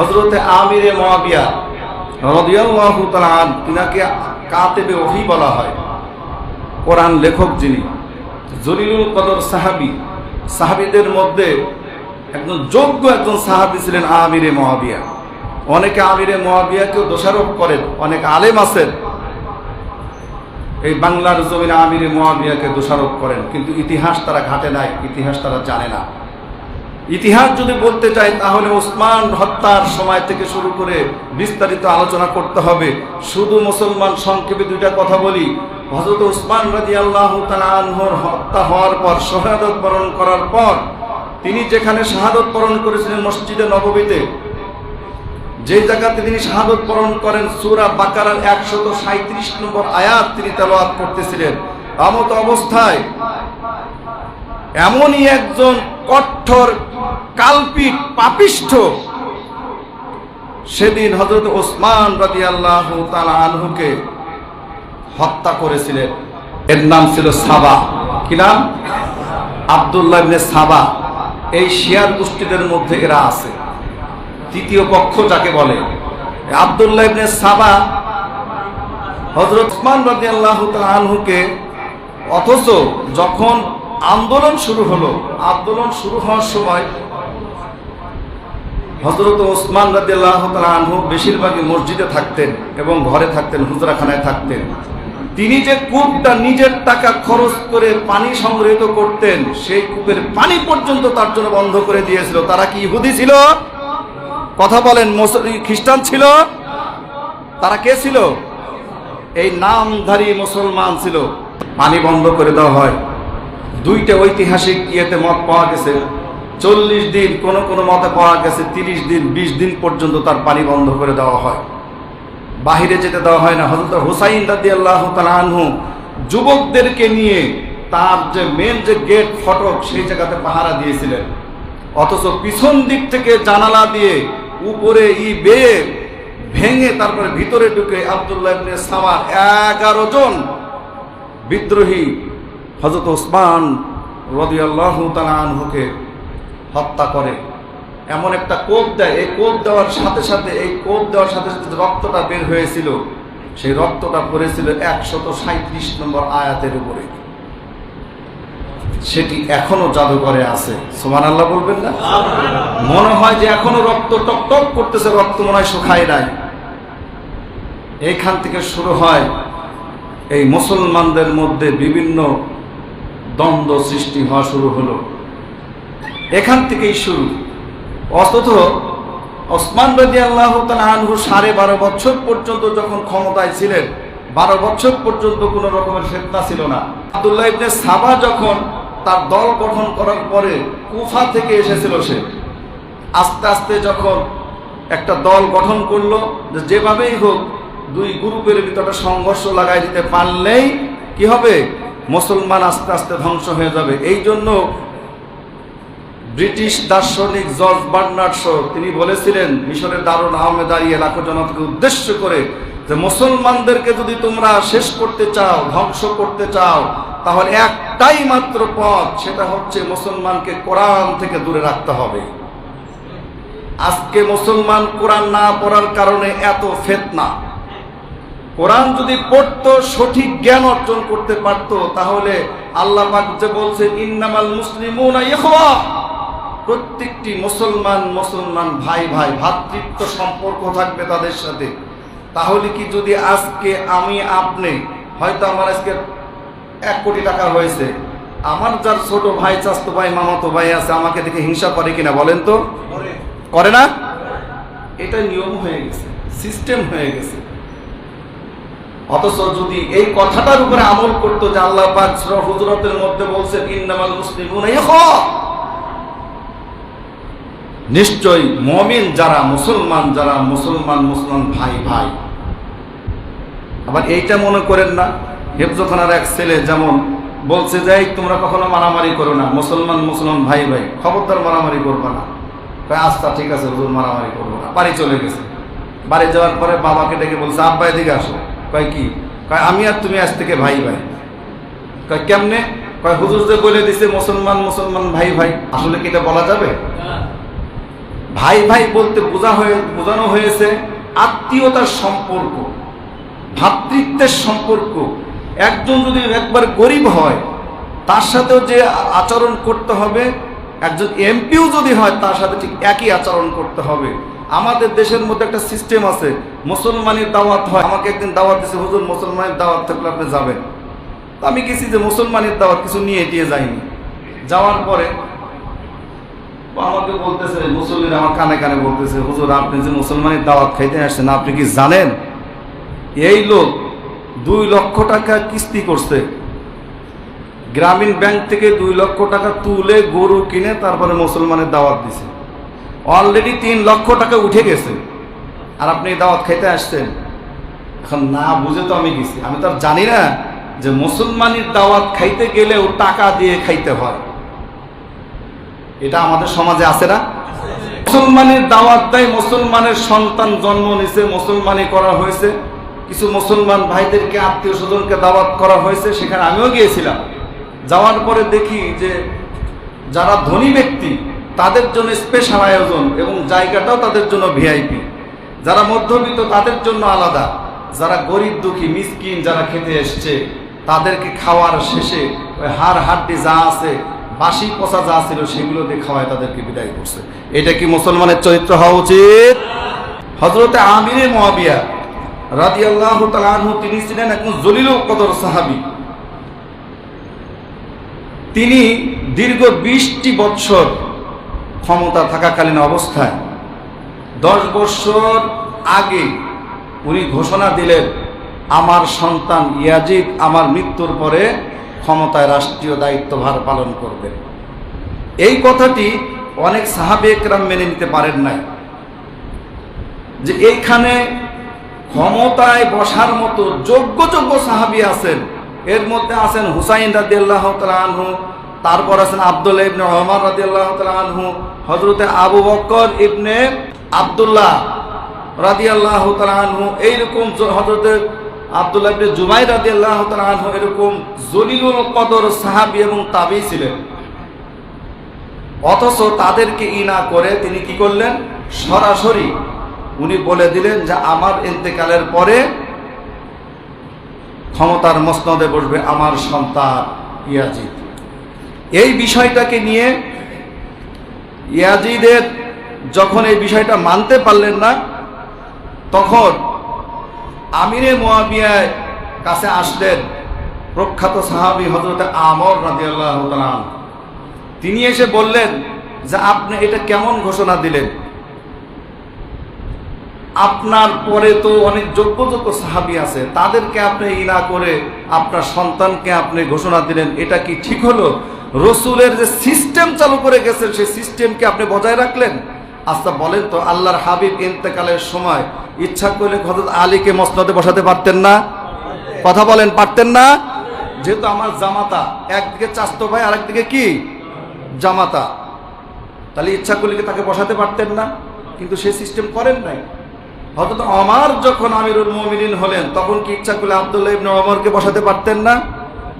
হজরতে আমিরে মহাবিয়া তাআলা তিনাকে কাতেবে বলা হয়। কোরআন লেখক যিনি, জলিলুল কদর সাহাবি, সাহাবিদের মধ্যে একজন যোগ্য একজন সাহাবি ছিলেন আমিরে মহাবিয়া অনেকে আমিরে মহাবিয়াকেও দোষারোপ করেন, অনেক আলেম আছেন। এই বাংলার জমিনে আমিরে মহাবিয়াকে দোষারোপ করেন, কিন্তু ইতিহাস তারা ঘাটে নাই, ইতিহাস তারা জানে না। ইতিহাস যদি বলতে চাই, তাহলে ওসমান হত্যার সময় থেকে শুরু করে বিস্তারিত আলোচনা করতে হবে। শুধু মুসলমান সংক্ষেপে দুইটা কথা বলি। হজরত ওসমান রাজি আল্লাহ আনহর হত্যা হওয়ার পর, শাহাদত বরণ করার পর, তিনি যেখানে শাহাদত বরণ করেছিলেন মসজিদে নববীতে যে জায়গাতে তিনি শাহাদত বরণ করেন, সুরা বাকারার একশত সাঁত্রিশ নম্বর আয়াত তিনি তেলাওয়াত করতেছিলেন। আমত অবস্থায় এমনই একজন কঠোর কালপিট পাপিষ্ঠ। সেদিন হজরত ওসমান রাজি আল্লাহ আনহুকে হত্যা করেছিলেন। এর নাম ছিল সাবা। কি নাম? আবদুল্লাহ সাবা। এই শিয়ার গোষ্ঠীদের মধ্যে এরা আছে। তৃতীয় পক্ষ যাকে বলে। আবদুল্লাহ ইবনে সাবা হজরত ওসমান রাজি আল্লাহ আনহুকে অথচ যখন আন্দোলন শুরু হলো, আন্দোলন শুরু হওয়ার সময় হজরত ওসমান রাদিয়াল্লাহ আনহু বেশিরভাগই মসজিদে থাকতেন এবং ঘরে থাকতেন, হুজরাখানায় থাকতেন। তিনি যে কূপটা নিজের টাকা খরচ করে পানি সংগ্রহিত করতেন, সেই কূপের পানি পর্যন্ত তার জন্য বন্ধ করে দিয়েছিল। তারা কি ইহুদি ছিল? কথা বলেন খ্রিস্টান ছিল? তারা কে ছিল? এই নামধারী মুসলমান ছিল। পানি বন্ধ করে দেওয়া হয়। দুইটা ঐতিহাসিক ইয়েতে মত পাওয়া গেছে। চল্লিশ দিন কোন কোন মতে পাওয়া গেছে, তিরিশ দিন, বিশ দিন পর্যন্ত তার পানি বন্ধ করে দেওয়া হয়। বাহিরে যেতে দেওয়া হয় না। হজরত হুসাইন রাদি আল্লাহ আনহু যুবকদেরকে নিয়ে তার যে মেন যে গেট ফটক, সেই জায়গাতে পাহারা দিয়েছিলেন। অথচ পিছন দিক থেকে জানালা দিয়ে উপরে ই বেয়ে ভেঙে তারপরে ভিতরে ঢুকে আবদুল্লাহ ইবনে এগারো জন বিদ্রোহী হজরত ওসমান রদিয়াল্লাহু আনহুকে হত্যা করে। এমন একটা কোপ দেয়। এই কোপ দেওয়ার সাথে সাথে, এই কোপ দেওয়ার সাথে সাথে রক্তটা বের হয়েছিল, সেই রক্তটা পড়েছিল একশত সাঁত্রিশ নম্বর আয়াতের উপরে। সেটি এখনও জাদুঘরে আছে। সোমান আল্লাহ বলবেন না? মনে হয় যে এখনও রক্ত টক টক করতেছে, রক্ত মনে হয় শুকায় নাই। এইখান থেকে শুরু হয় এই মুসলমানদের মধ্যে বিভিন্ন দ্বন্দ্ব সৃষ্টি হওয়া শুরু হলো। এখান থেকেই শুরু। অথচ ওসমান রাজি আল্লাহ আনহু সাড়ে বারো বছর পর্যন্ত যখন ক্ষমতায় ছিলেন, বারো বছর পর্যন্ত কোনো রকমের ফেতনা ছিল না। আবদুল্লাহ ইবনে সাবা যখন তার দল গঠন করার পরে কুফা থেকে এসেছিল সে, আস্তে আস্তে যখন একটা দল গঠন করল যে যেভাবেই হোক দুই গ্রুপের ভিতরে সংঘর্ষ লাগাই দিতে পারলেই কি হবে? মুসলমান আস্তে আস্তে ধ্বংস হয়ে যাবে। এই জন্য ব্রিটিশ দার্শনিক জর্জ বার্নার্ড তিনি বলেছিলেন মিশরের দারুণ আহমেদারি এলাকা জনতাকে উদ্দেশ্য করে যে মুসলমানদেরকে যদি তোমরা শেষ করতে চাও, ধ্বংস করতে চাও, তাহলে একটাই মাত্র পথ, সেটা হচ্ছে মুসলমানকে কোরআন থেকে দূরে রাখতে হবে। আজকে মুসলমান কোরআন না পড়ার কারণে এত ফেতনা। কোরআন যদি পড়তো, সঠিক জ্ঞান অর্জন করতে পারতো, তাহলে আল্লাহ যে বলছেন, ইন্নামাল ইখওয়া। প্রত্যেকটি মুসলমান মুসলমান ভাই ভাই ভ্রাতৃত্ব সম্পর্ক থাকবে তাদের সাথে। তাহলে কি যদি আজকে আমি আপনি হয়তো আমার আজকে এক কোটি টাকা হয়েছে। আমার যার ছোট ভাই চাস্তো ভাই মামাতো ভাই আছে আমাকে দেখে হিংসা করে কিনা বলেন তো? করে। না? এটা নিয়ম হয়ে গেছে সিস্টেম হয়ে গেছে। অথচ যদি এই কথাটার উপরে আমল করতো যে আল্লাহ পাক হুজুরাতের মধ্যে বলছেন ইন্নামাল মুসলিমুনা ইখওয়া নিশ্চয় মমিন যারা মুসলমান যারা মুসলমান মুসলমান ভাই ভাই। আবার এইটা মনে করেন না, হেফজখানার এক ছেলে যেমন বলছে যে তোমরা কখনো মারামারি করো না, মুসলমান মুসলমান ভাই ভাই, খবরদার মারামারি করবে না। আচ্ছা ঠিক আছে, হুজুর, মারামারি করব না। বাড়ি চলে গেছে। বাড়ি যাওয়ার পরে বাবাকে ডেকে বলছে, আব্বা, এদিকে আসো। কয়, কি? কয়, আমি আর তুমি আজ থেকে ভাই ভাই। কয়, কেমনে? কয়, হুজুর যে বলে দিছে, মুসলমান মুসলমান ভাই ভাই। আসলে কি এটা বলা যাবে? ভাই ভাই বলতে বোঝা হয়ে, বোঝানো হয়েছে আত্মীয়তার সম্পর্ক ভ্রাতৃত্বের সম্পর্ক। একজন যদি একবার গরিব হয়, তার সাথেও যে আচরণ করতে হবে, একজন এমপিও যদি হয়, তার সাথে ঠিক একই আচরণ করতে হবে। আমাদের দেশের মধ্যে একটা সিস্টেম আছে, মুসলমানের দাওয়াত হয়। আমাকে একদিন দাওয়াত দিছে, হুজুর, মুসলমানের দাওয়াত থাকলে আপনি যাবেন। তো আমি গেছি যে, মুসলমানের দাওয়াত কিছু নিয়ে দিয়ে যাইনি। যাওয়ার পরে আমাকে বলতেছে, মুসল্লিরা আমার কানে কানে বলতেছে, হুজুর, আপনি যে মুসলমানের দাওয়াত খাইতে আসছেন, আপনি কি জানেন? এই লোক দুই লক্ষ টাকা কিস্তি করছে। গ্রামীণ ব্যাংক থেকে দুই লক্ষ টাকা তুলে গরু কিনে তারপরে মুসলমানের দাওয়াত দিছে। অলরেডি তিন লক্ষ টাকা উঠে গেছে। আর আপনি দাওয়াত খাইতে আসছেন? এখন না বুঝে তো আমি গেছি। আমি তো আর জানি না যে মুসলমানের দাওয়াত খাইতে গেলেও টাকা দিয়ে খাইতে হয়। এটা আমাদের সমাজে আছে না? মুসলমানের দাওয়াত দেয়, মুসলমানের সন্তান জন্ম নিছে মুসলমানি করা হয়েছে। কিছু মুসলমান ভাইদেরকে, আত্মীয় স্বজনকে দাওয়াত করা হয়েছে, সেখানে আমিও গিয়েছিলাম। যাওয়ার পরে দেখি যে যারা ধনী ব্যক্তি, তাদের জন্য স্পেশাল আয়োজন এবং জায়গাটাও তাদের জন্য ভিআইপি যারা মধ্যবিত্ত, তাদের জন্য আলাদা। যারা গরিব, দুঃখী, মিসকিন যারা খেতে এসছে, তাদেরকে খাওয়ার শেষে ওই হাড় হাড্ডি যা আছে বাসি পচা যা ছিল সেগুলো দিয়ে খাওয়ায় তাদেরকে বিদায় করছে। এটা কি মুসলমানের চরিত্র হওয়া উচিত? হজরতে আমিরে মহাবিয়া রাজি আল্লাহ তিনি ছিলেন একজন জলিল কদর সাহাবি। তিনি দীর্ঘ বিশটি বৎসর ক্ষমতা থাকাকালীন অবস্থায় দশ বৎসর আগে উনি ঘোষণা দিলেন, আমার সন্তান ইয়াজিদ, আমার মৃত্যুর পরে ক্ষমতায় রাষ্ট্রীয় দায়িত্বভার পালন করবে এই কথাটি অনেক সাহাবে একরাম মেনে নিতে পারেন নাই। যে এইখানে ক্ষমতায় বসার মতো যোগ্য যোগ্য সাহাবি আছেন, এর মধ্যে আছেন হুসাইন রাদি আল্লাহ আনহু, তারপর আছেন আবদুল্লাহ ইবনে রহমান রাদি আল্লাহ আনহু হজরতে আবু বকর ইবনে আবদুল্লাহ রাদি আল্লাহ আনহু, এইরকম হজরতে আবদুল্লাহ ইবনে জুবাই রাদি আল্লাহ আনহু এরকম জলিলুল কদর সাহাবি এবং তাবি ছিলেন। অথচ তাদেরকে ই না করে তিনি কি করলেন? সরাসরি উনি বলে দিলেন যে, আমার ইন্তেকালের পরে ক্ষমতার মসনদে বসবে আমার সন্তান ইয়াজিদ। এই বিষয়টাকে নিয়ে ইয়াজিদের যখন এই বিষয়টা মানতে পারলেন না, তখন আমিরে মোয়াবিয়ায় কাছে আসলেন প্রখ্যাত সাহাবি হজরত আমর রাজিয়াল্লাহ তিনি এসে বললেন যে আপনি এটা কেমন ঘোষণা দিলেন? আপনার পরে তো অনেক যোগ্য যোগ্য সাহাবি আছে, তাদেরকে আপনি ই না করে আপনার সন্তানকে আপনি ঘোষণা দিলেন, এটা কি ঠিক হলো? রসুলের যে সিস্টেম চালু করে গেছেন, সেই সিস্টেমকে আপনি বজায় রাখলেন? আচ্ছা বলেন তো, আল্লাহর হাবিব ইন্তেকালের সময় ইচ্ছা করলে হজরত আলীকে মসনদে বসাতে পারতেন না? কথা বলেন, পারতেন না? যেহেতু আমার জামাতা, একদিকে চাস্ত ভাই, আরেকদিকে কি? জামাতা। তাহলে ইচ্ছা করলে কি তাকে বসাতে পারতেন না? কিন্তু সে সিস্টেম করেন নাই। হয়তো আমার যখন আমিরুল মমিনিন হলেন, তখন কি ইচ্ছা করলে আবদুল্লাহ ইবনে ওমরকে বসাতে পারতেন না?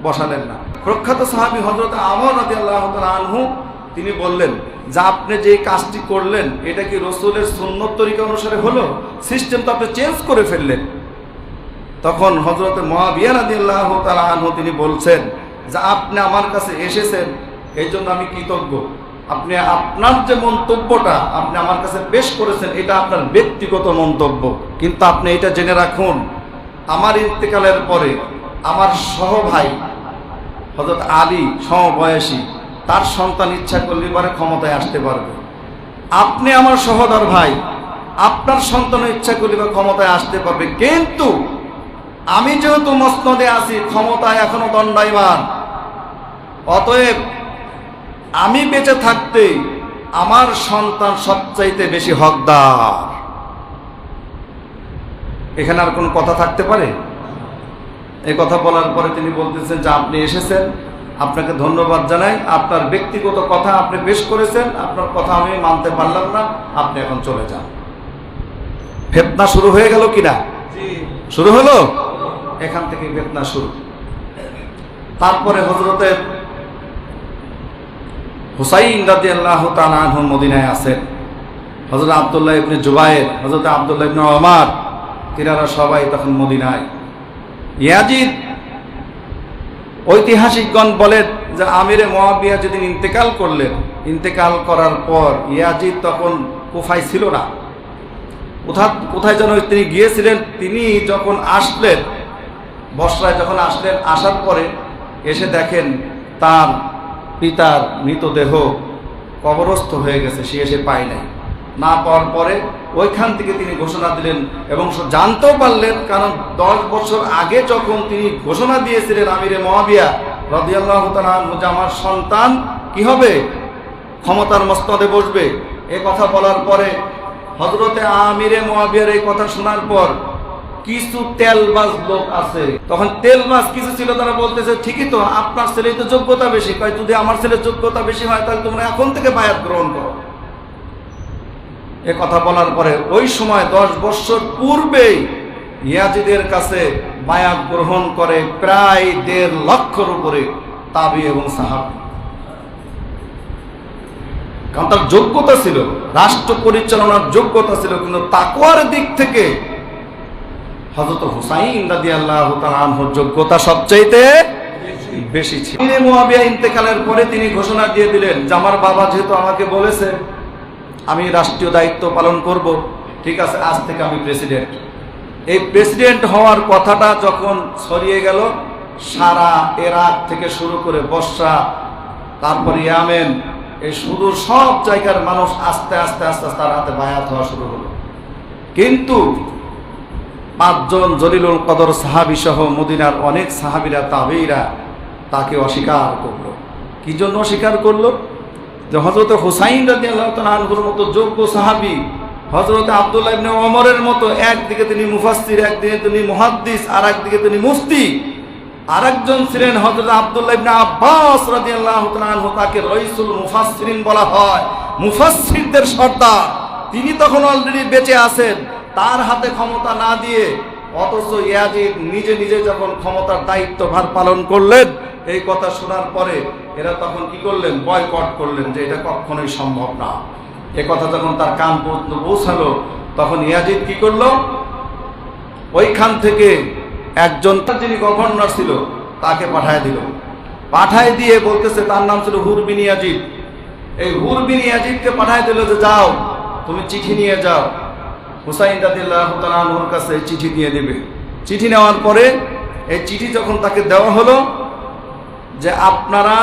বসালেন না। প্রখ্যাত সাহাবি হজরত আমর রাজি আল্লাহ আনহু তিনি বললেন, যে আপনি যে কাজটি করলেন, এটা কি রসুলের সুন্নত তরিকা অনুসারে হলো? সিস্টেম তো আপনি চেঞ্জ করে ফেললেন। তখন হজরত মহাবিয়া রাজি আল্লাহ আনহু তিনি বলছেন, যে আপনি আমার কাছে এসেছেন, এই জন্য আমি কৃতজ্ঞ। আপনি আপনার যে মন্তব্যটা আপনি আমার কাছে পেশ করেছেন, এটা আপনার ব্যক্তিগত মন্তব্য। কিন্তু আপনি এটা জেনে রাখুন, আমার ইন্তেকালের পরে আমার সহভাই হজরত আলী, সমবয়সী তার সন্তান ইচ্ছা করলে পরে ক্ষমতায় আসতে পারবে। আপনি আমার সহদর ভাই, আপনার সন্তান ইচ্ছা করলে বা ক্ষমতায় আসতে পারবে। কিন্তু আমি যেহেতু মসনদে আছি, ক্ষমতায় এখনও দণ্ডায়মান, অতএব আমি বেঁচে থাকতে আমার সন্তান সবচাইতে বেশি হকদার। এখানে আর কোন কথা থাকতে পারে? এই কথা বলার পরে তিনি বলতেছেন যে, আপনি এসেছেন আপনাকে ধন্যবাদ জানাই। আপনার ব্যক্তিগত কথা আপনি পেশ করেছেন। আপনার কথা আমি মানতে পারলাম না। আপনি এখন চলে যান। ফেতনা শুরু হয়ে গেল কিনা? শুরু হলো? এখান থেকে ফেতনা শুরু। তারপরে হজরতের হুসাইন রাজি আল্লাহ তালাহ মদিনায় আছেন। হজরত আবদুল্লাহ ইবনে জুবাইর হজরত আবদুল্লাহ ইবনে ওমর তিনারা সবাই তখন মদিনায়। ইয়াজিদ ঐতিহাসিকগণ বলেন যে আমিরে মহাবিয়া যেদিন ইন্তেকাল করলেন, ইন্তেকাল করার পর ইয়াজিদ তখন কোফায় ছিল না। কোথা- কোথায় যেন তিনি গিয়েছিলেন, তিনি যখন আসলেন, বসরায় যখন আসলেন, আসার পরে এসে দেখেন তার পিতার মৃতদেহ কবরস্থ হয়ে গেছে, সে এসে পায় নাই। না পাওয়ার পরে ওইখান থেকে তিনি ঘোষণা দিলেন এবং জানতেও পারলেন, কারণ দশ বছর আগে যখন তিনি ঘোষণা দিয়েছিলেন আমিরে মহাবিয়া রদিয়াল্লাহ যে আমার সন্তান, কি হবে? ক্ষমতার মস্তদে বসবে। এ কথা বলার পরে হজরতে আমিরে মহাবিয়ার এই কথা শোনার পর কিছু তেলবাজ লোক আছে। তখন তেলবাজ কিছু ছিল, তারা বলতেছে, ঠিকই তো, আপনার ছেলে তো যোগ্যতা বেশি। কয়, যদি আমার ছেলের যোগ্যতা বেশি হয়, তাহলে তোমরা এখন থেকে বায়াত গ্রহণ করো। এ কথা বলার পরে ওই সময় দশ বছর পূর্বেই ইয়াজিদের কাছে বায়াত গ্রহণ করে প্রায় দেড় লক্ষর উপরে তাবি এবং সাহাব। কারণ তার যোগ্যতা ছিল, রাষ্ট্র পরিচালনার যোগ্যতা ছিল, কিন্তু তাকুয়ার দিক থেকে হজরত হুসাইন রাদি আল্লাহ তালানহর যোগ্যতা সবচাইতে বেশি ছিল। তিনি ইন্তেকালের পরে তিনি ঘোষণা দিয়ে দিলেন, যে আমার বাবা যেহেতু আমাকে বলেছে আমি রাষ্ট্রীয় দায়িত্ব পালন করব। ঠিক আছে, আজ থেকে আমি প্রেসিডেন্ট এই প্রেসিডেন্ট হওয়ার কথাটা যখন ছড়িয়ে গেল, সারা এরাক থেকে শুরু করে বর্ষা, তারপর ইয়ামেন, এই সুদূর সব জায়গার মানুষ আস্তে আস্তে আস্তে আস্তে তার হাতে বায়াত হওয়া শুরু হলো। কিন্তু পাঁচজন জলিলুল কদর সাহাবি সহ মদিনার অনেক সাহাবিরা, তাবেইরা তাকে অস্বীকার করল। কি জন্য অস্বীকার করল? যে হজরত হুসাইন রাজি আল্লাহ আনহুর মতো যোগ্য সাহাবি হজরত আবদুল্লাহ ইবনে ওমরের মতো একদিকে তিনি মুফাসসির, একদিকে তিনি মুহাদ্দিস আর একদিকে তিনি মুফতি। আরেকজন ছিলেন হজরত আবদুল্লাহ ইবনে আব্বাস রাদিয়াল্লাহু তাআলা আনহু, তাকে রইসুল মুফাসসিরিন বলা হয়। মুফাসসিরদের সর্দার। তিনি তখন অলরেডি বেঁচে আছেন। তার হাতে ক্ষমতা না দিয়ে অথচ ইয়াজিদ নিজে নিজে যখন ক্ষমতার দায়িত্বভার পালন করলেন, এই কথা শোনার পরে এরা তখন কি করলেন? বয়কট করলেন যে এটা কখনোই সম্ভব না। এ কথা যখন তার কান পর্যন্ত পৌঁছালো, তখন ইয়াজিদ কি করল? ওইখান থেকে একজন যিনি গভর্নর ছিল, তাকে পাঠায় দিল। পাঠায় দিয়ে বলতেছে, তার নাম ছিল হুরবিন ইয়াজিদ। এই হুরবিন ইয়াজিদকে পাঠায় দিল যে, যাও, তুমি চিঠি নিয়ে যাও। হুসাইন রাদিল্লাহর কাছে চিঠি দিয়ে দেবে। চিঠি নেওয়ার পরে এই চিঠি যখন তাকে দেওয়া হলো যে আপনারা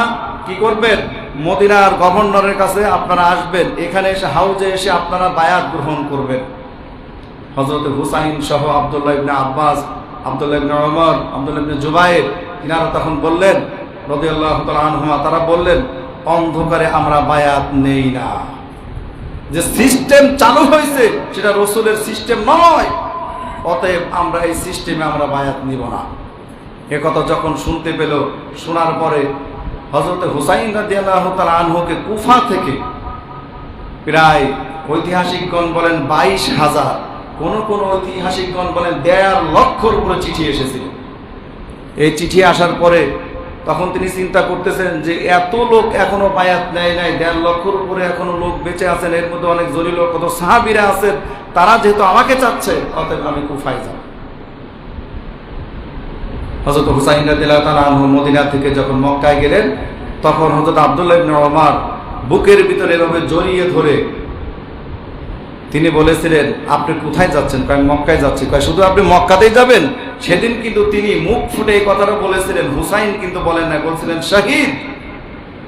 কি করবেন? মদিনার গভর্নরের কাছে আপনারা আসবেন। এখানে এসে হাউজে এসে আপনারা বায়াত গ্রহণ করবেন। হজরত হুসাইন সহ আবদুল্লাহ ইবনে আব্বাস, আবদুল্লাহ ইবনে ওমর, আবদুল্লাহ ইবনে জুবাইর তিনারা তখন বললেন, রদিয়াল্লাহু তাআলা আনহুমা, তারা বললেন, অন্ধকারে আমরা বায়াত নেই না। যে সিস্টেম চালু হয়েছে, সেটা রসুলের সিস্টেম নয়। অতএব আমরা এই সিস্টেমে আমরা বায়াত নিব না। এ কথা যখন শুনতে পেল, শোনার পরে হজরত হুসাইন রাদিয়াল্লাহু তাআলা আনহুকে কুফা থেকে প্রায় ঐতিহাসিকগণ বলেন বাইশ হাজার, কোন কোন ঐতিহাসিকগণ বলেন দেড় লক্ষর উপরে চিঠি এসেছিল। এই চিঠি আসার পরে তখন তিনি চিন্তা করতেছেন যে এত লোক এখনও বায়াত নেয় নাই, দেড় লক্ষর উপরে এখনও লোক বেঁচে আছেন, এর মধ্যে অনেক জলিল কত সাহাবিরা আছেন, তারা যেহেতু আমাকে চাচ্ছে, অতএব আমি কুফায় যাব। হজরত হুসাইন আনহু মদিনা থেকে যখন মক্কায় গেলেন, তখন হজরত আব্দুল্লাহ ইবনে ওমর বুকের ভিতরে এভাবে জড়িয়ে ধরে তিনি বলেছিলেন, আপনি কোথায় যাচ্ছেন? কয় মক্কায় যাচ্ছি। কয়, শুধু আপনি মক্কাতেই যাবেন? সেদিন কিন্তু তিনি মুখ ফুটে এই কথাটা বলেছিলেন, হুসাইন কিন্তু বলেন না, বলছিলেন, শাহিদ,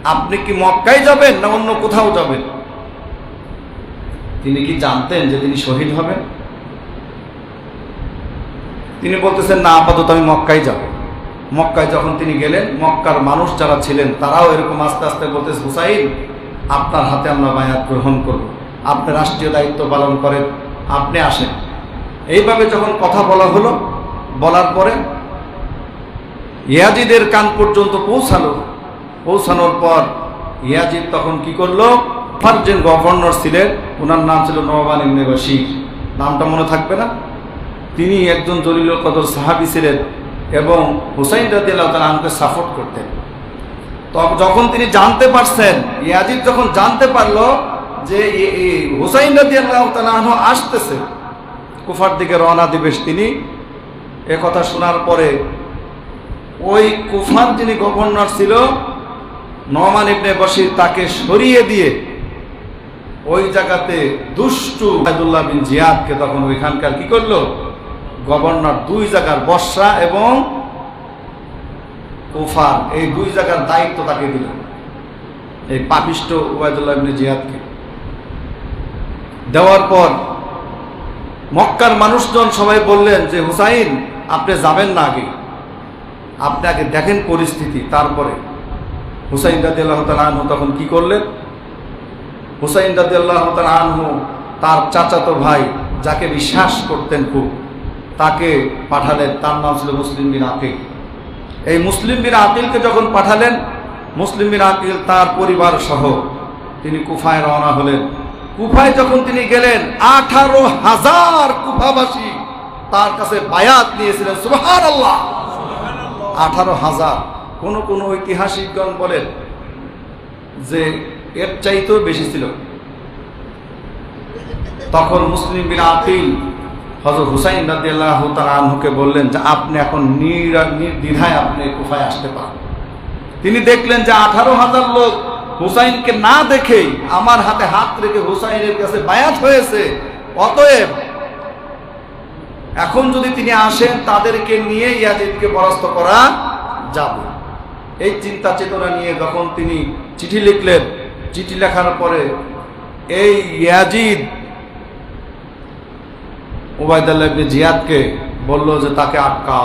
আপনি কি মক্কায় যাবেন না অন্য কোথাও যাবেন? তিনি কি জানতেন যে তিনি শহীদ হবেন? তিনি বলতেছেন, না, আপাতত আমি মক্কায় যাব। মক্কায় যখন তিনি গেলেন, মক্কার মানুষ যারা ছিলেন, তারাও এরকম আস্তে আস্তে বলতেছে, হুসাইন, আপনার হাতে আমরা বায়াত গ্রহণ করব। আপনি রাষ্ট্রীয় দায়িত্ব পালন করেন, আপনি আসেন। এইভাবে যখন কথা বলা হলো বলার পরে ইয়াজিদের কান পর্যন্ত পৌঁছালো। পৌঁছানোর পর ইয়াজিদ তখন কি করল? ফার যে গভর্নর ছিলেন ওনার নাম ছিল নবান ইবনে বশির। নামটা মনে থাকবে না? তিনি একজন জলিল কদর সাহাবি ছিলেন এবং হুসাইন তাআলা আনহুকে সাপোর্ট করতেন। তো যখন তিনি জানতে পারছেন, ইয়াজিদ যখন জানতে পারল যে হুসাইন রাজি আল্লাহ তালাহ আসতেছে, কুফার দিকে রওনা দিবেশ তিনি এ কথা শোনার পরে ওই কুফান যিনি গভর্নর ছিল নমান ইবনে বসির তাকে সরিয়ে দিয়ে ওই জায়গাতে দুষ্টু আবদুল্লাহ বিন জিয়াদকে তখন ওইখানকার কি করল? গভর্নর দুই জায়গার বর্ষা এবং কুফার এই দুই জায়গার দায়িত্ব তাকে দিল, এই পাপিষ্ট ওবায়দুল্লাহ ইবনে জিয়াদকে। দেওয়ার পর মক্কার মানুষজন সবাই বললেন যে, হুসাইন, আপনি যাবেন না আগে। আপনি আগে দেখেন পরিস্থিতি, তারপরে। হুসাইন দাদি আল্লাহ আনহু তখন কি করলেন? হুসাইন রাজি আল্লাহ আনহু তার চাচাতো ভাই, যাকে বিশ্বাস করতেন খুব, তাকে পাঠালেন। তার নাম ছিল মুসলিম বিন আকিল এই মুসলিম বিন আকিলকে যখন পাঠালেন, মুসলিম বিন আকিল তার পরিবার সহ তিনি কুফায় রওনা হলেন। কুফায় যখন তিনি গেলেন, আঠারো হাজার কুফাবাসী তার কাছে বায়াত নিয়েছিলেন সুবহান আল্লাহ আঠারো হাজার। কোন কোন ঐতিহাসিকগণ বলেন যে এর চাইতেও বেশি ছিল। তখন মুসলিম বিন আকিল হজরত হুসাইন রাদিয়াল্লাহ তাআলা আনহুকে বললেন যে, আপনি এখন নিরা- নির্দ্বিধায় আপনি কুফায় আসতে পারেন। তিনি দেখলেন যে আঠারো হাজার লোক হুসাইনকে না দেখেই আমার হাতে হাত রেখে হুসাইনের কাছে বায়াত হয়েছে। অতএব, এখন যদি তিনি আসেন, তাদেরকে নিয়ে ইয়াজিদকে পরাস্ত করা যাবে। এই চিন্তা চেতনা নিয়ে যখন তিনি চিঠি লিখলেন, চিঠি লেখার পরে এই ইয়াজিদ ওবায়দুল্লাহ জিয়াদকে বলল যে তাকে আটকা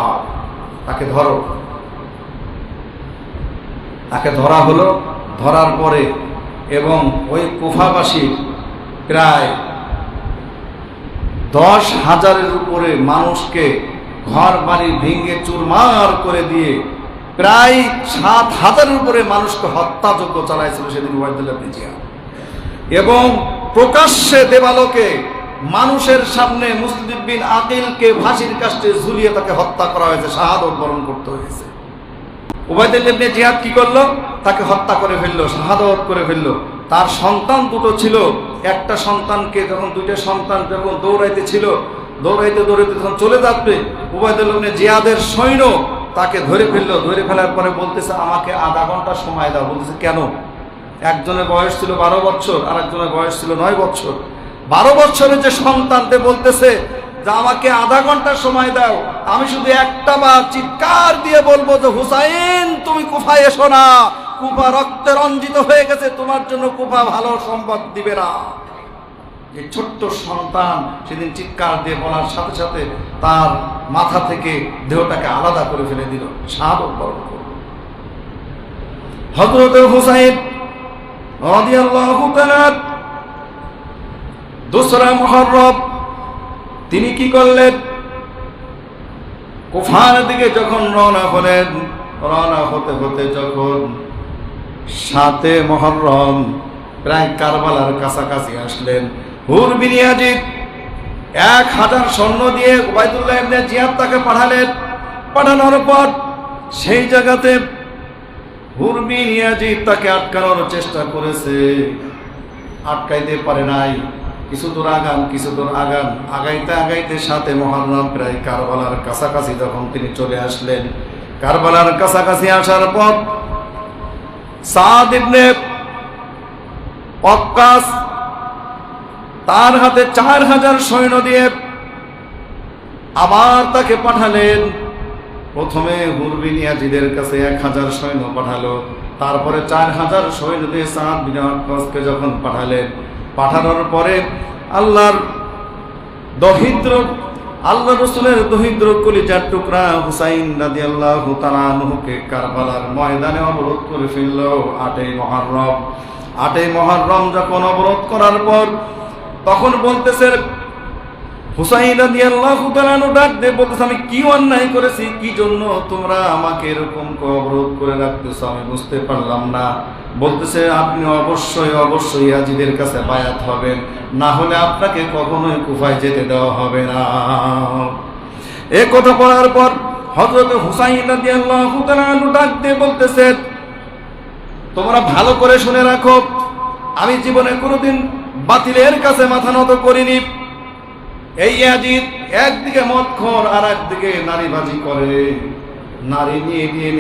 তাকে ধরো। তাকে ধরা হলো। ধরার পরে এবং ওই কুফাবাসীর প্রায় দশ হাজারের উপরে মানুষকে ঘর বাড়ি ভেঙে চুরমার করে দিয়ে প্রায় সাত হাজারের উপরে মানুষকে হত্যাযোগ্য চালাইছিল সেদিন ওবায়দুল্লাহ ইবনে জিয়াদ। এবং প্রকাশ্যে দেবালোকে মানুষের সামনে মুসলিম বিন আকিলকে ফাঁসির কাষ্টে ঝুলিয়ে তাকে হত্যা করা হয়েছে, শাহাদত বরণ করতে হয়েছে। উবায়দুল ইবনে জিহাদ কি করল? তাকে হত্যা করে ফেলল, শাহাদত করে ফেলল। তার সন্তান দুটো ছিল। একটা সন্তানকে যখন, দুইটা সন্তান যখন দৌড়াইতে ছিল, দৌড়াইতে দৌড়াইতে যখন চলে যাবে উবায়দুল ইবনে জিয়াদের সৈন্য তাকে ধরে ফেলল। ধরে ফেলার পরে বলতেছে, আমাকে আধা ঘণ্টা সময় দাও। বলতেছে, কেন? একজনের বয়স ছিল বারো বছর আর একজনের বয়স ছিল নয় বছর। বারো বছরের যে সন্তানতে বলতেছে যে আমাকে আধা ঘণ্টা সময় দাও। আমি শুধু একটা বার চিৎকার দিয়ে বলব যে, হুসাইন, তুমি কুফায় এসো না। কুফা রক্তে রঞ্জিত হয়ে গেছে, তোমার জন্য কুফা ভালো সম্পদ দিবে না। এই ছোট্ট সন্তান সেদিন চিৎকার দিয়ে বলার সাথে সাথে তার মাথা থেকে দেহটাকে আলাদা করে ফেলে দিল। শাহাদত বরণ হজরত হুসাইন দোসরা মুহররম তিনি কি করলেন? কুফার দিকে যখন রওনা হলেন, রওনা হতে হতে যখন সাতে মহরম, প্রায় কারবালার কাছাকাছি আসলেন। হুর বিনিয়াজিদ এক হাজার স্বর্ণ দিয়ে ওবায়দুল্লাহ জিয়াদ তাকে পাঠালেন। পাঠানোর পর সেই জায়গাতে নিয়াজিদ তাকে আটকানোর চেষ্টা করেছে। আটকাইতে পারে নাই। কিছু দূর আগান কিছু দূর আগান আগাইতে আগাইতে সাথে মহারম প্রায় কারবালার কাছাকাছি যখন তিনি চলে আসলেন। কারবালার কাছাকাছি আসার পর সাদ তার হাতে চার হাজার সৈন্য দিয়ে আবার তাকে পাঠালেন। প্রথমে হুরবিনিয়াজিদের কাছে এক হাজার সৈন্য পাঠালো। তারপরে চার হাজার সৈন্য দিয়ে সাদ যখন পাঠালেন পাঠানোর পরে আল্লাহর দহিদ্র, আল্লাহ রসুলের দহিদ্র কলিজার টুকরা হুসাইন রাজি আল্লাহ তালানহুকে কারবালার ময়দানে অবরোধ করে ফেলল। আটই মহারম আটই মহারম যখন অবরোধ করার পর তখন বলতেছে হুসাইন রাদি আল্লাহ তালানহু ডাক দিয়ে বলতেছে, আমি কি অন্যায় করেছি? কি জন্য তোমরা আমাকে এরকম অবরোধ করে রাখতেছো? আমি বুঝতে পারলাম না। বলতেছে, আপনি অবশ্যই অবশ্যই আজিদের কাছে বায়াত হবেন। না হলে আপনাকে কখনোই কুফায় যেতে দেওয়া হবে না। এ কথা বলার পর হজরত হুসাইন রাদিয়াল্লাহু তাআলা ডাক দিয়ে বলতেছে, তোমরা ভালো করে শুনে রাখো। আমি জীবনে কোনোদিন বাতিলের কাছে মাথা নত করিনি। এই ইয়াজিদ, একদিকে মদখর আর একদিকে নারীবাজি করে। নারী নিয়ে নিয়ে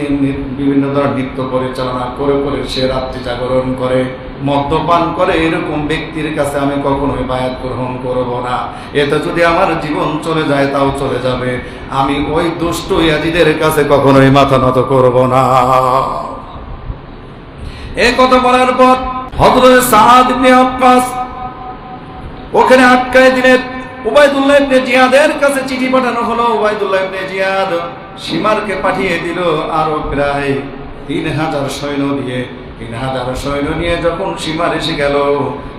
বিভিন্ন ধরনের নৃত্য পরিচালনা করে করে সে রাত্রি জাগরণ করে, মদ্যপান করে। এরকম ব্যক্তির কাছে আমি কখনোই বায়াত গ্রহণ করব না। এতে যদি আমার জীবন চলে যায়, তাও চলে যাবে। আমি ওই দুষ্ট ইয়াজিদের কাছে কখনোই মাথা নত করব না। এ কথা বলার পর হজরত সাহাদ ওখানে আটকায় দিলেন। উবাইদুল্লাহ ইবনে জিয়াদের কাছে চিঠি পাঠানো হলো। উবাইদুল্লাহ ইবনে জিয়াদ সীমারকে পাঠিয়ে দিল আরও প্রায় তিন হাজার সৈন্য দিয়ে তিন হাজার সৈন্য নিয়ে যখন সীমার এসে গেল,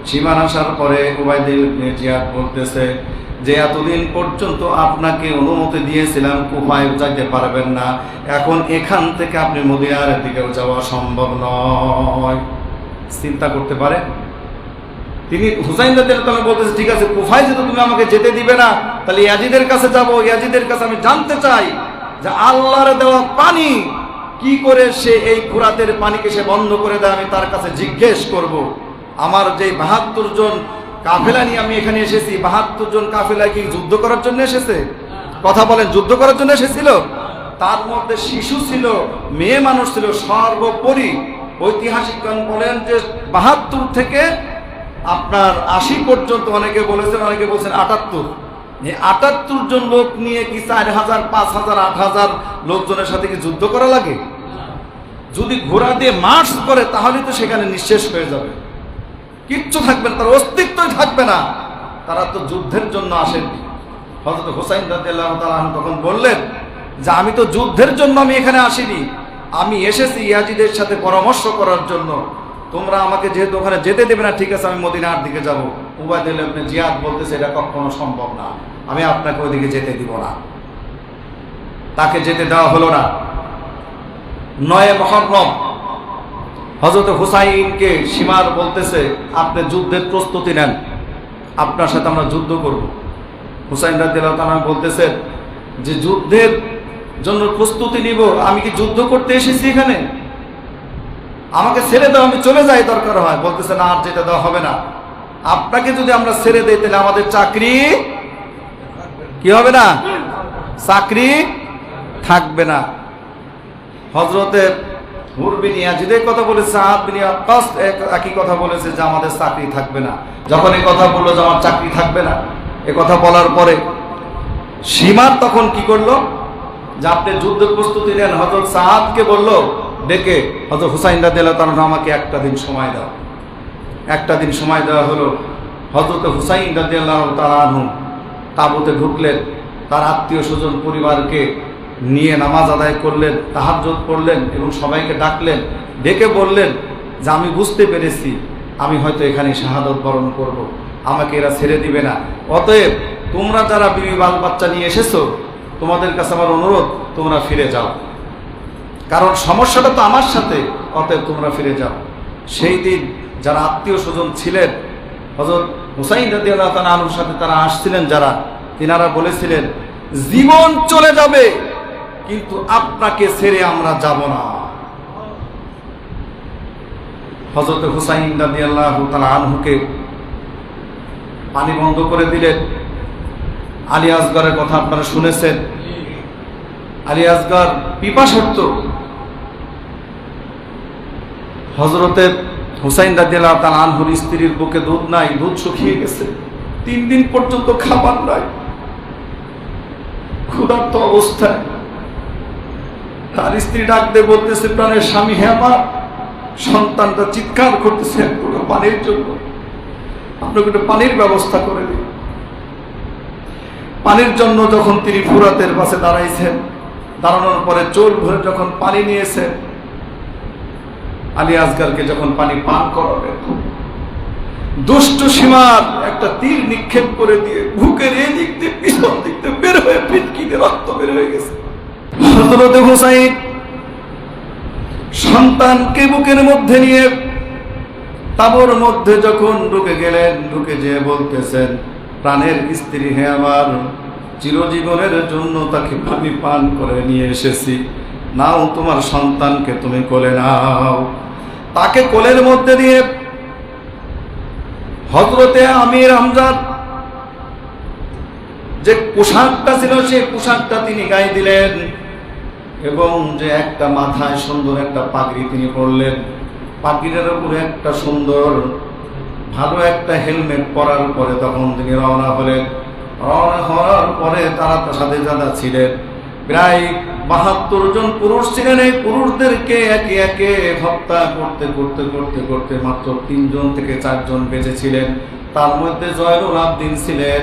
সীমার আসার পরে উবাইদুল ইবনে জিয়াদ বলতেছে যে, এতদিন পর্যন্ত আপনাকে অনুমতি দিয়েছিলাম, কুফায় যাইতে পারবেন না। এখন এখান থেকে আপনি মদিনার দিকেও যাওয়া সম্ভব নয়। চিন্তা করতে পারেন? তিনি হুসাইন রাদিয়াল্লাহু বলতেছে, ঠিক আছে, কুফায় যদি তুমি আমাকে যেতে দিবে না, তাহলে ইয়াজিদের কাছে যাব। ইয়াজিদের কাছে আমি জানতে চাই যে আল্লাহর দেওয়া পানি কি করে সে এই ফুরাতের পানিকে সে বন্ধ করে দেয়, আমি তার কাছে জিজ্ঞেস করব। আমার যে বাহাত্তর জন কাফেলা নিয়ে আমি এখানে এসেছি, বাহাত্তর জন কাফেলা কি যুদ্ধ করার জন্য এসেছে? কথা বলেন, যুদ্ধ করার জন্য এসেছিল? তার মধ্যে শিশু ছিল, মেয়ে মানুষ ছিল, সর্বোপরি ঐতিহাসিকগণ বলেন যে বাহাত্তর থেকে আপনার আশি পর্যন্ত অনেকে বলেছেন, অনেকে বলছেন আটাত্তর। আটাত্তর জন লোক নিয়ে কি চার হাজার, পাঁচ হাজার, আট হাজার লোকজনের সাথে কি যুদ্ধ করা লাগে? যদি ঘোড়া দিয়ে মার্চ করে, তাহলে তো সেখানে নিঃশেষ হয়ে যাবে। কিচ্ছু থাকবে না, তার অস্তিত্বই থাকবে না। তারা তো যুদ্ধের জন্য আসেননি। হজরত হোসাইন রাদিয়াল্লাহু তাআলা তখন বললেন যে, আমি তো যুদ্ধের জন্য আমি এখানে আসিনি। আমি এসেছি ইয়াজিদের সাথে পরামর্শ করার জন্য। তোমরা আমাকে যেহেতু ওখানে যেতে দেবে না, ঠিক আছে, আমি মদিনার দিকে যাব। উবাইদুল ইবনে জিয়াদ বলতেছে, এটা কখনো সম্ভব না। আমি আপনাকে ওইদিকে যেতে দিব না। তাকে যেতে দেওয়া হলো না। নয় মহরম হজরত হুসাইনকে সীমার বলতেছে, আপনি যুদ্ধের প্রস্তুতি নেন। আপনার সাথে আমরা যুদ্ধ করব। হুসাইন রাদিয়াল্লাহু বলতেছেন যে যুদ্ধের জন্য প্রস্তুতি নিব, আমি কি যুদ্ধ করতে এসেছি এখানে? আমাকে ছেড়ে দাও, আমি চলে যাই, দরকার হয়। বলতেছে, না, আর যেতে দেওয়া হবে না। আপনাকে যদি আমরা ছেড়ে দেই, তাহলে আমাদের চাকরি কি হবে না? চাকরি থাকবে না। হজরতের হুরবিন ইয়াজিদের কথা বলেছে সাহাব বিন এক- একই কথা বলেছে যে, আমাদের চাকরি থাকবে না। যখন এই কথা বলল যে, আমার চাকরি থাকবে না। এ কথা বলার পরে সীমার তখন কি করল? যে, আপনি যুদ্ধ প্রস্তুতি নেন। হজরত সাহাবকে বলল ডেকে হজরত হুসাইন রাদিয়াল্লাহু তাআলা আমাকে একটা দিন সময় দাও। একটা দিন সময় দেওয়া হলো হজরত হুসাইন তাআলা আনহু তাবুতে ঢুকলেন, তার আত্মীয় স্বজন পরিবারকে নিয়ে নামাজ আদায় করলেন, তাহাজ্জুদ পড়লেন এবং সবাইকে ডাকলেন, ডেকে বললেন, যে আমি বুঝতে পেরেছি, আমি হয়তো এখানে শাহাদত বরণ করব। আমাকে এরা ছেড়ে দিবে না। অতএব তোমরা যারা বিবি বাল বাচ্চা নিয়ে এসেছ, তোমাদের কাছে আমার অনুরোধ, তোমরা ফিরে যাও। কারণ সমস্যাটা তো আমার সাথে, অতএব তোমরা ফিরে যাও। সেই দিন যারা আত্মীয় স্বজন ছিলেন হজরত হুসাইন রাদি আল্লাহ আলুর সাথে তারা আসছিলেন যারা, তিনারা বলেছিলেন, জীবন চলে যাবে, কিন্তু আপনাকে ছেড়ে আমরা যাব না। হজরত হুসাইন রাদি আল্লাহ আনহুকে পানি বন্ধ করে দিলেন। আলী আসগরের কথা আপনারা শুনেছেন। আলী আসগর পিপাসর্ত হজরতের হুসাইন রাজিয়াল্লাহ তার আনহুর স্ত্রীর বুকে দুধ নাই, দুধ শুকিয়ে গেছে। তিন দিন পর্যন্ত খাবার নাই। ক্ষুধার্ত অবস্থায়। তার স্ত্রী ডাক দিয়ে বলতেছে, প্রাণের স্বামী আমার সন্তানটা চিৎকার করতেছে পানির জন্য। আপনাকে একটু পানির ব্যবস্থা করে দিন পানির জন্য যখন তিনি ফুরাতের পাশে দাঁড়াইছেন দাঁড়ানোর পরে চোর ভরে যখন পানি নিয়েছেন আলী আসগারকে যখন পানি পান করাবে দুষ্ট সীমার একটা তীর নিক্ষেপ করে দিয়ে বুকের এই দিক দিয়ে পিছন দিক দিয়ে বের হয়ে পিটকিতে রক্ত বের হয়ে গেছে। হুসাইন সন্তানকে বুকের মধ্যে নিয়ে তাবর মধ্যে যখন ঢুকে গেলেন, ঢুকে যেয়ে বলতেছেন, প্রাণের স্ত্রী হে আমার। চিরজীবনের জন্য তাকে পানি পান করে নিয়ে এসেছি। নাও তোমার সন্তানকে তুমি কোলে নাও। তাকে কোলের মধ্যে দিয়ে হজরতে আমির আমজাদ যে পোশাকটা ছিল, সেই পোশাকটা তিনি গায়ে দিলেন এবং যে একটা মাথায় সুন্দর একটা পাগড়ি তিনি পরলেন। পাগড়িটার উপরে একটা সুন্দর, ভালো একটা হেলমেট পরার পরে তখন তিনি রওনা হলেন। রওনা হওয়ার পরে তারা সাথে যারা ছিলেন। প্রায় বাহাত্তর জন পুরুষ ছিলেন। এই পুরুষদেরকে একে একে হত্যা করতে করতে করতে করতে মাত্র তিনজন থেকে চারজন বেঁচে ছিলেন। তার মধ্যে জয়নুল আবদিন ছিলেন,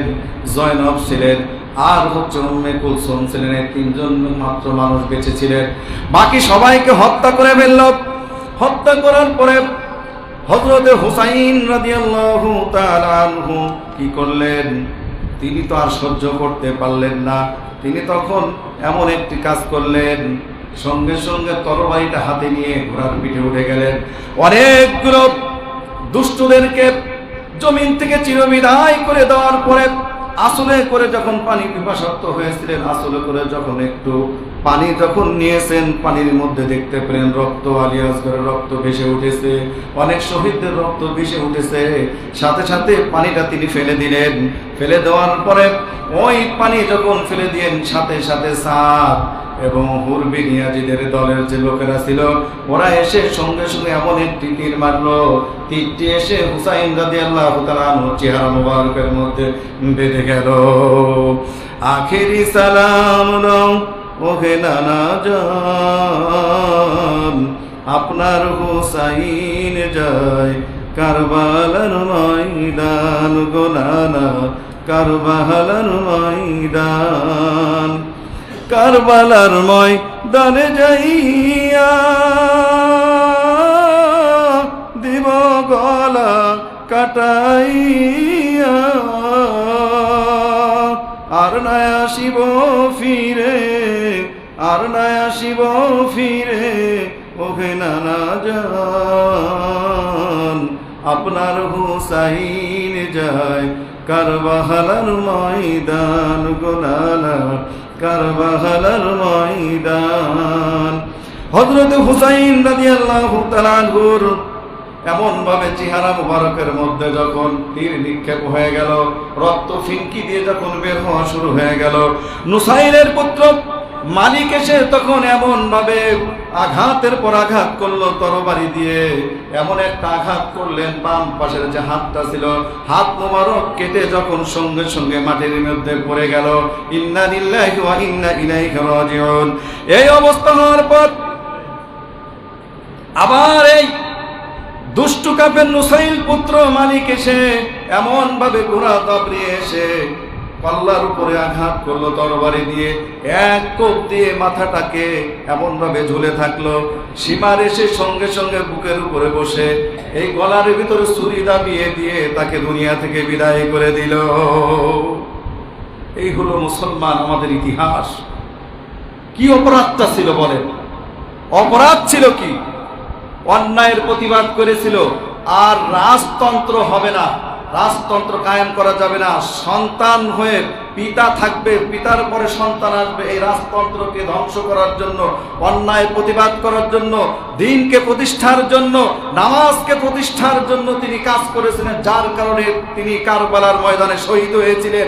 জয়নব ছিলেন, আর হচ্ছে উম্মে কুলসুম ছিলেন। এই তিনজন মাত্র মানুষ বেঁচে ছিলেন। বাকি সবাইকে হত্যা করে ফেলল। হত্যা করার পরে হজরতে হুসাইন রাদিয়াল্লাহু তাআলা আনহু কি করলেন? তিনি তো আর সহ্য করতে পারলেন না। তিনি তখন এমন একটি কাজ করলেন, সঙ্গে সঙ্গে তরবারিটা হাতে নিয়ে ঘোড়ার পিঠে উঠে গেলেন। অনেকগুলো দুষ্টদেরকে জমিন থেকে চিরবিদায় করে দেওয়ার পরে আসলে করে যখন পানি পিপাসার্থ হয়েছিলেন, আসলে করে যখন একটু পানি যখন নিয়েছেন, পানির মধ্যে দেখতে পেলেন রক্ত আলিয়াসগরের রক্ত ভেসে উঠেছে। অনেক শহীদদের রক্ত ভেসে উঠেছে। সাথে সাথে পানিটা তিনি ফেলে দিলেন। ফেলে দেওয়ার পরে ওই পানি যখন ফেলে দিলেন সাথে সাথে সাপ এবং হুরবি নিয়াজিদের দলের যে লোকেরা ছিল, ওরা এসে সঙ্গে সঙ্গে এমন একটি তীর মারলো। তীরটি এসে হুসাইন রাদি আল্লাহ চেহারা মোবারকের মধ্যে বেঁধে গেল। আখেরি সালাম ওহে নানা জান, আপনার হুসাইন যায় কারবালার ময়দান গোনানা কারবালার ময়দান। কারবালার ময়দানে যাইয়া দিব গলা কাটাইয়া। আর নাই আসিব ফিরে, আর নাই আসিব ফিরে, ওহে নানা জান। আপনার হুসাইন যায় কারবাহালার ময়দান গোনালা কারবাহালার ময়দান। হজরত হুসাইন রাদিয়াল্লাহু তাআলা আনহুর এমন ভাবে চেহারা মুবারকের মধ্যে যখন তীর নিক্ষেপ হয়ে গেল, রক্ত ফিনকি দিয়ে যখন বের হওয়া শুরু হয়ে গেল, নুসাইলের পুত্র মালিক এসে তখন এমন ভাবে আঘাতের পর আঘাত করল তরবারি দিয়ে। এমন একটা আঘাত করলেন, বাম পাশের যে হাতটা ছিল, হাত মোবারক কেটে যখন সঙ্গে সঙ্গে মাটির মধ্যে পড়ে গেল, ইন্না ইন্না ইলাইহি এই অবস্থা হওয়ার পর আবার এই দুষ্টু কাপের নুসাইল পুত্র মালিক এসে এমন ভাবে ঘোড়া দাবড়িয়ে এসে পাল্লার উপরে আঘাত করল তরবারি দিয়ে। এক কোপ দিয়ে মাথাটাকে এমন ভাবে ঝুলে থাকল। সীমার এসে সঙ্গে সঙ্গে বুকের উপরে বসে এই গলার ভিতরে ছুরি দাবিয়ে দিয়ে তাকে দুনিয়া থেকে বিদায় করে দিল। এই হলো মুসলমান আমাদের ইতিহাস। কি অপরাধটা ছিল বলেন? অপরাধ ছিল কি? অন্যায়ের প্রতিবাদ করেছিল। আর রাজতন্ত্র হবে না। রাজতন্ত্র কায়েম করা যাবে না। সন্তান হয়ে পিতা থাকবে, পিতার পরে সন্তান আসবে। এই রাজতন্ত্রকে ধ্বংস করার জন্য, অন্যায় প্রতিবাদ করার জন্য, দিনকে প্রতিষ্ঠার জন্য, নামাজকে প্রতিষ্ঠার জন্য তিনি কাজ করেছিলেন, যার কারণে তিনি কারবালার ময়দানে শহীদ হয়েছিলেন।